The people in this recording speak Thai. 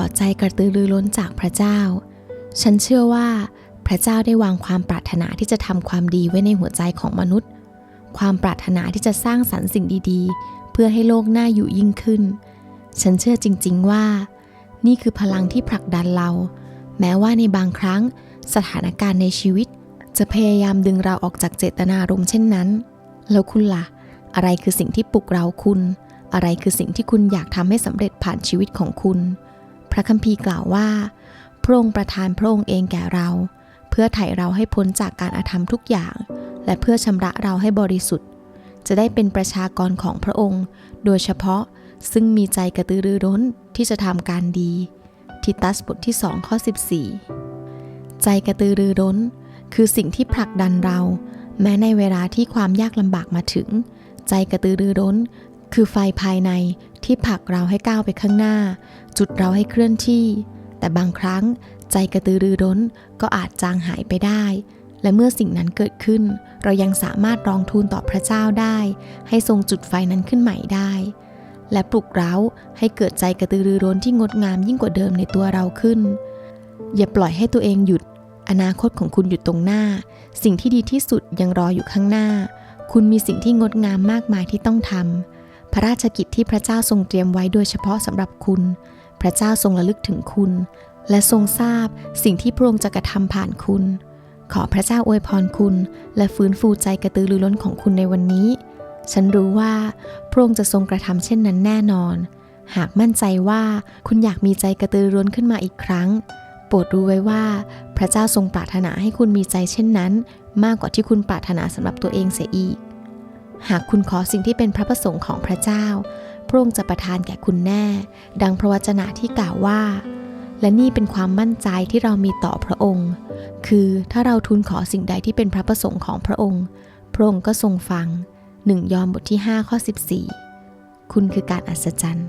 อใจกระตือรือร้นจากพระเจ้า ฉันเชื่อว่า พระเจ้าได้วางความปรารถนาที่จะทำความดีไว้ในหัวใจของมนุษย์ ความปรารถนาที่จะสร้างสรรค์สิ่งดีๆ เพื่อให้โลกน่าอยู่ยิ่งขึ้น ฉันเชื่อจริง ๆว่า นี่คือพลังที่ผลักดันเรา แม้ว่าในบางครั้งสถานการณ์ในชีวิต จะพยายามดึงเราออกจากเจตนารมณ์เช่นนั้น แล้วคุณล่ะ อะไรคือสิ่งที่ปลุกเราคุณ อะไรคือสิ่งที่คุณอยากทำให้สำเร็จผ่านชีวิตของคุณ ระคัมภีร์กล่าวว่าพระองค์ประทานพระองค์เองแก่เรา เพื่อไถ่เราให้พ้นจากการอาธรรมทุกอย่าง และเพื่อชำระเราให้บริสุทธิ์ จะได้เป็นประชากรของพระองค์ โดยเฉพาะซึ่งมีใจกระตือรือร้นที่จะทำการดี ทิตัสบทที่ 2 ข้อ 14 ใจกระตือรือร้น คือสิ่งที่ผลักดันเรา แม้ในเวลาที่ความยากลำบากมาถึง ใจกระตือรือร้น คือไฟภายใน ที่ผลักเราให้ก้าวไปข้างหน้า จุดเราให้เคลื่อนที่ แต่บางครั้งใจกระตือรือร้นก็อาจจางหายไปได้ และเมื่อสิ่งนั้นเกิดขึ้น เรายังสามารถร้องทูลต่อพระเจ้าได้ ให้ทรงจุดไฟนั้นขึ้นใหม่ได้ และปลุกเร้าให้เกิดใจกระตือรือร้นที่งดงามยิ่งกว่าเดิมในตัวเราขึ้น อย่าปล่อยให้ตัวเองหยุด อนาคตของคุณอยู่ตรงหน้า สิ่งที่ดีที่สุดยังรออยู่ข้างหน้า คุณมีสิ่งที่งดงามมากมายที่ต้องทำ ระราชกิจที่พระเจ้าทรงเตรียมไว้โดยเฉพาะสำหรับคุณ พระเจ้าทรงระลึกถึงคุณ และทรงทราบสิ่งที่พระองค์จะกระทำผ่านคุณ ขอพระเจ้าอวยพรคุณ และฟื้นฟูใจกระตือรือร้นของคุณในวันนี้ ฉันรู้ว่าพระองค์จะทรงกระทำเช่นนั้นแน่นอน หากมั่นใจว่าคุณอยากมีใจกระตือรือร้นขึ้นมาอีกครั้ง โปรดรู้ไว้ว่า พระเจ้าทรงปรารถนาให้คุณมีใจเช่นนั้น มากกว่าที่คุณปรารถนาสำหรับตัวเองเสียอีก หากคุณขอสิ่งที่เป็นพระประสงค์ของพระเจ้า พระองค์จะประทานแก่คุณแน่ ดังพระวจนะที่กล่าวว่า และนี่เป็นความมั่นใจที่เรามีต่อพระองค์ คือถ้าเราทูลขอสิ่งใดที่เป็นพระประสงค์ของพระองค์ พระองค์ก็ทรงฟังหนึ่งยอห์นบทที่5ข้อ14 คุณคือการอัศจรรย์